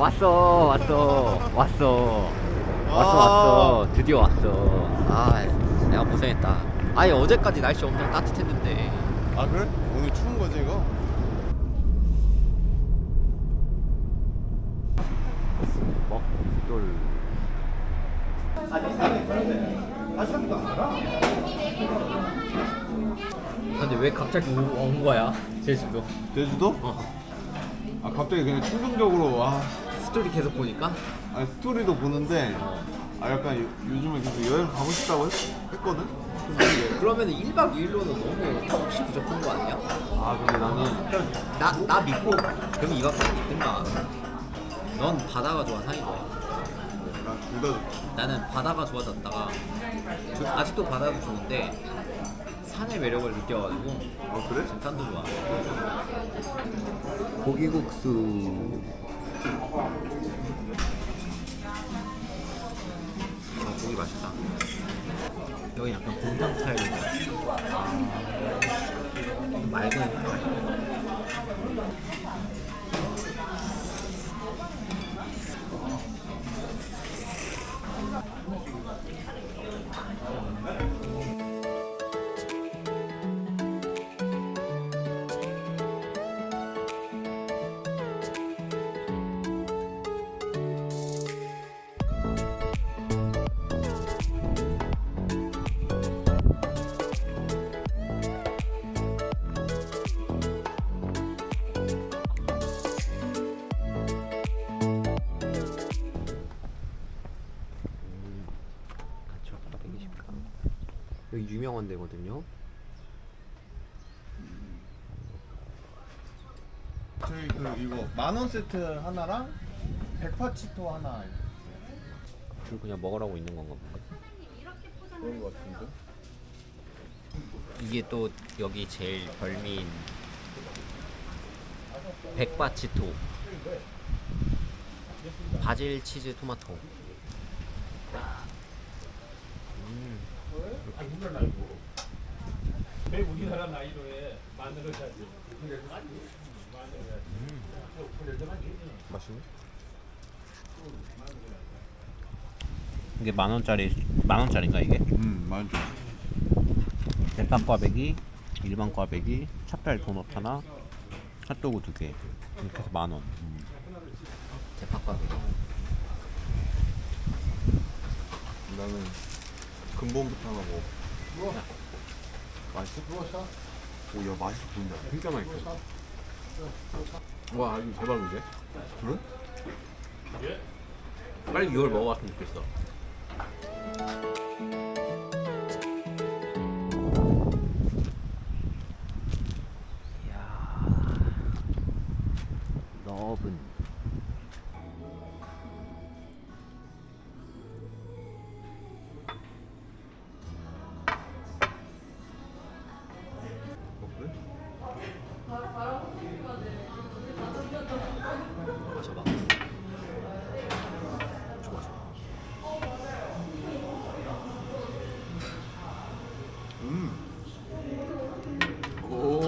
왔어 왔어. 왔어. 왔어 아. 왔어. 드디어 왔어. 아 내가 고생했다. 아니 어제까지 날씨 엄청 따뜻했는데. 아 그래? 오늘 추운 거지 이거? 먹돌. 근데 왜 갑자기 오- 온 거야? 제주도? 제주도? 어. 아 갑자기 그냥 충동적으로 와 스토리 계속 보니까 아니 스토리도 보는데 아 약간 요, 요즘에 계속 여행 가고 싶다고 했, 했거든? 그러면 1박 2일로는 너무 턱없이 부족한 거 아니야? 아 근데 나는 나, 나 믿고 그럼 2박 3일 있든가 넌 바다가 좋아 산이 좋아 난둘다 좋지 나는 바다가 좋아졌다가 그- 아직도 바다도 좋은데 산의 매력을 느껴가지고 아 그래? 지금 산도 좋아 고기국수 아 고기 맛있다. 여기 약간 곰탕 스타일인 것 같아 맑은 스타일 여기 유명한 데거든요. 저희 그 이거 만 원 세트 하나랑 백파치토 하나. 그리고 그냥 먹으라고 있는 건가 본데 그런 거 같은데? 이게 또 여기 제일 별미인 백바치토. 바질 치즈 토마토 왜 우리나라 나이로 해 만들어 야지 맛있네? 이게 만 원짜리 만 원짜리인가 이게? 음 맛있어 대파 꽈배기, 일반 꽈배기, 찹쌀 도넛 하나, 핫도그 두 개. 이렇게 해서 만 원. 음. 대파과비 나는 근본부터 하나 먹어 맛있어? 오야 맛있어 보인다 진짜 맛있어. 와 이거 대박인데? 그래? 빨리 이걸 먹어봤으면 좋겠어. 이야 넓은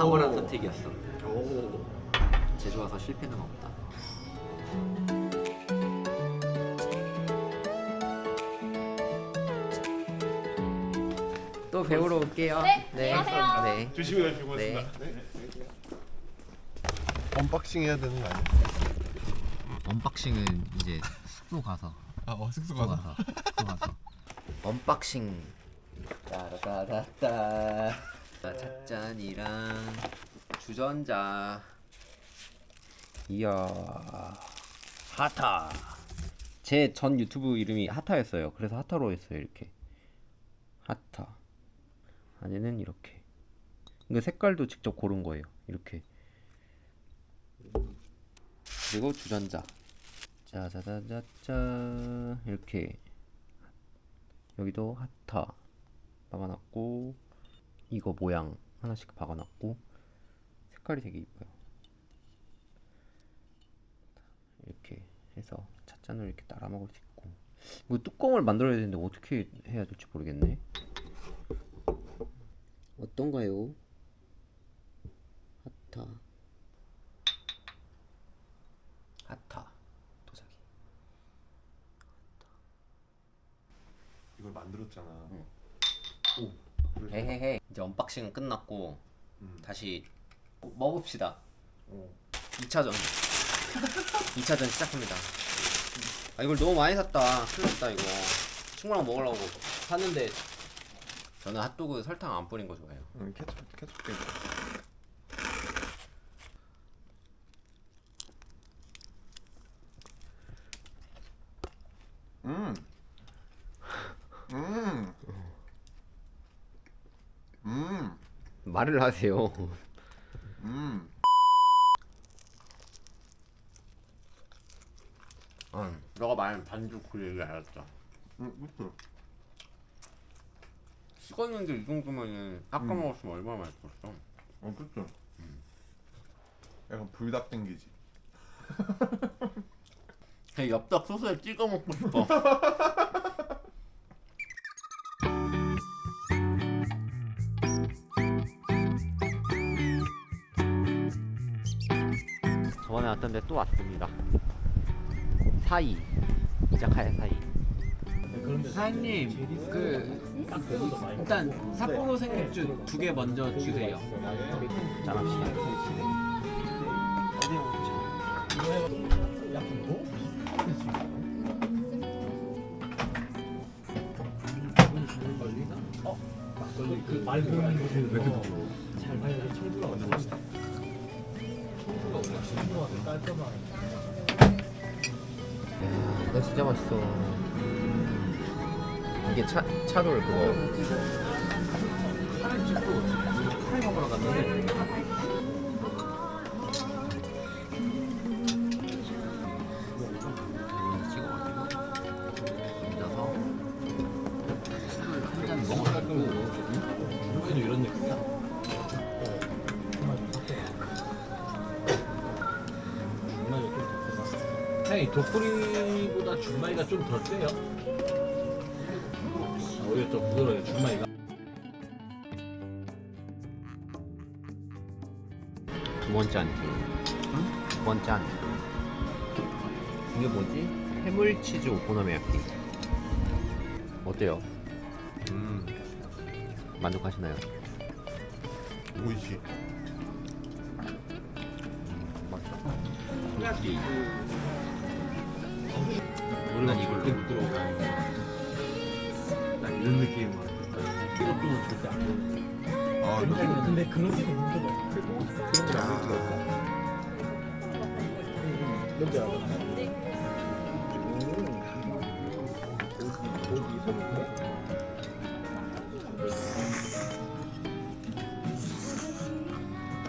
탁월한 선택이었어. 오. 제주 와서 실패는 없다. 또 배우러 올게요. 네, 안녕하세요. 네. 조심히 가시고 네. 고맙습니다. 언박싱 해야 되는 거 아니야? 언박싱은 이제 숙소 가서. 아 어 숙소 숙소 가서. 숙소 가서. 언박싱. 따라따따따 찻잔이랑 주전자. 이야. 하타. 제 전 유튜브 이름이 하타였어요. 그래서 하타로 했어요 이렇게. 하타. 안에는 이렇게. 이거 색깔도 직접 고른 거예요 이렇게. 그리고 주전자. 짜자자자자. 이렇게. 여기도 하타. 박아놨고 이거 모양 하나씩 박아놨고 색깔이 되게 이뻐요 이렇게 해서 찻잔으로 이렇게 따라 먹을 수 있고 이거 뚜껑을 만들어야 되는데 어떻게 해야 될지 모르겠네 어떤가요? 핫타 핫타 도자기 이걸 만들었잖아. 응. 오. 그래서 에헤헤 이제 언박싱은 끝났고 음. 다시 먹읍시다 어. 2차전 2차전 시작합니다 아 이걸 너무 많이 샀다 큰일 났다 이거 친구랑 먹으려고 샀는데 저는 핫도그 설탕 안 뿌린 거 좋아해요 응, 케첩 케첩 깨. 음. 음. 말을 하세요 음. 응 너가 말한 반죽 그 얘기 알았다 음, 그쵸. 식었는데 이 정도면은 아까 먹었으면 얼마나 맛있었어 어, 그쵸. 약간 불닭 땡기지. 그냥 엽떡 소스에 찍어 먹고 싶어 저번에 왔던 데 또 왔습니다 사이 이자카야 사이 사장님 그 일단 삿포로 생맥주 두 개 먼저 주세요 짠합시다 그말 보는 거왜 이렇게 부끄러워? 잘 봐요. 청주가 완전 멋있다. 야, 이거 진짜 맛있어. 이게 차 차돌 그거. 카레 집도 카레 먹으러 갔는데 독구리보다 준마이가 좀 더 세요? 아, 오히려 좀 부드러워요 준마이가. 두 번째 안두 번째 안 이게 뭐지? 해물치즈 오코노미야키 어때요? 음. 만족하시나요? 오이시. 솔직히 우 리는 이걸로 부드러워. 나 이런 느낌. 이것도 절대 안 돼. 아, 이거 근데 그러지도 힘들어. 그런 거안 힘들어. 뭔지 알아?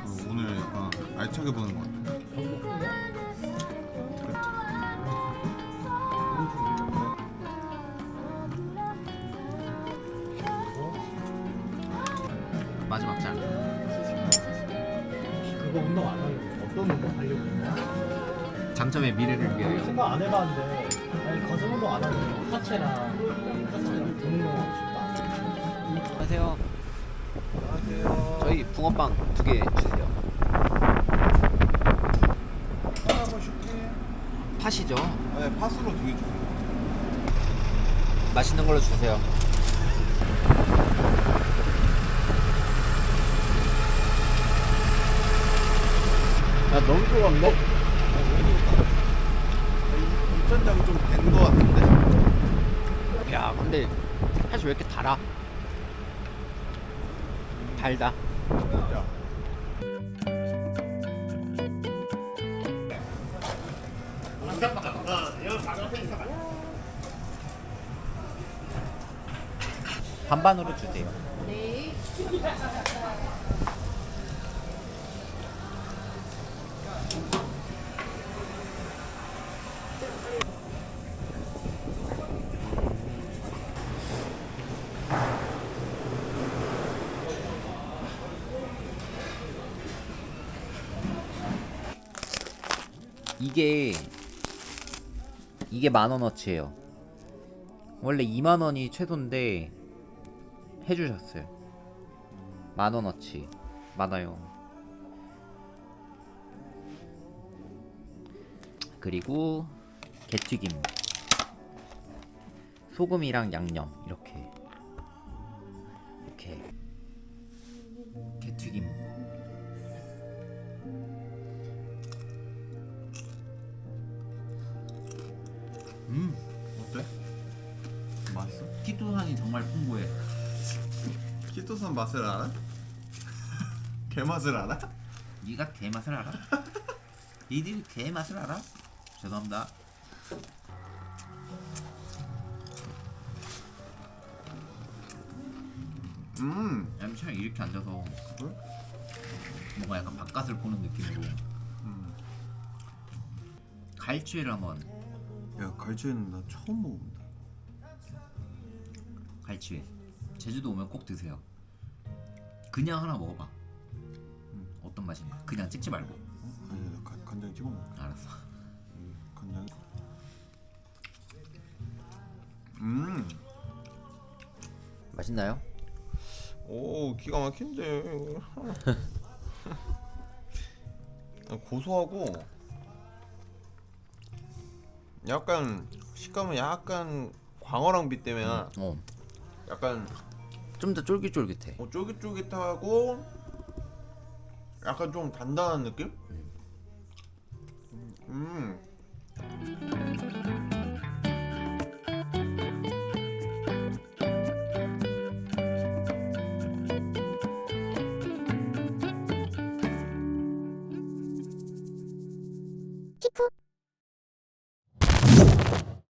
그 오늘 약간 알차게 보는 것 같아. 장점의 미래를 위하여 생각 안 해봤는데 아니 거듭 운동 안 하고 하체랑 하체랑 하고 싶다 안녕하세요 안녕하세요. 저희 붕어빵 두 개 주세요 하고 싶네. 팥이죠 네, 파스로 두 개 주세요. 맛있는 걸로 주세요 야, 너무 좋았네. 입천장 좀된것 같은데? 야 근데 사실 왜 이렇게 달아? 달다 야. 반반으로 주세요 이게 이게 만 원어치예요. 원래 2만 원이 최소인데 해주셨어요. 만 원어치 많아요. 그리고 게튀김 소금이랑 양념 이렇게 키토산이 정말 풍부해 키토산 맛을 알아? 개 맛을 알아? 네가 개 맛을 알아? 니들 개 맛을 알아? 죄송합니다 음. 얌체랑 이렇게 앉아서? 뭔가 약간 바깥을 보는 느낌으로 음. 갈치회를 한번 야 갈치는 나 처음 먹어본다. 갈치회 제주도 오면 꼭 드세요 그냥 하나 먹어봐 어떤 맛이냐 그냥 찍지 말고 아니 나 간, 간장 찍어 먹어. 알았어 간장. 음. 맛있나요? 오 기가 막힌데. 고소하고 약간 식감은 약간 광어랑 빛 때문에 어 약간 좀 더 쫄깃쫄깃해 어, 쫄깃쫄깃하고 약간 좀 단단한 느낌? 음.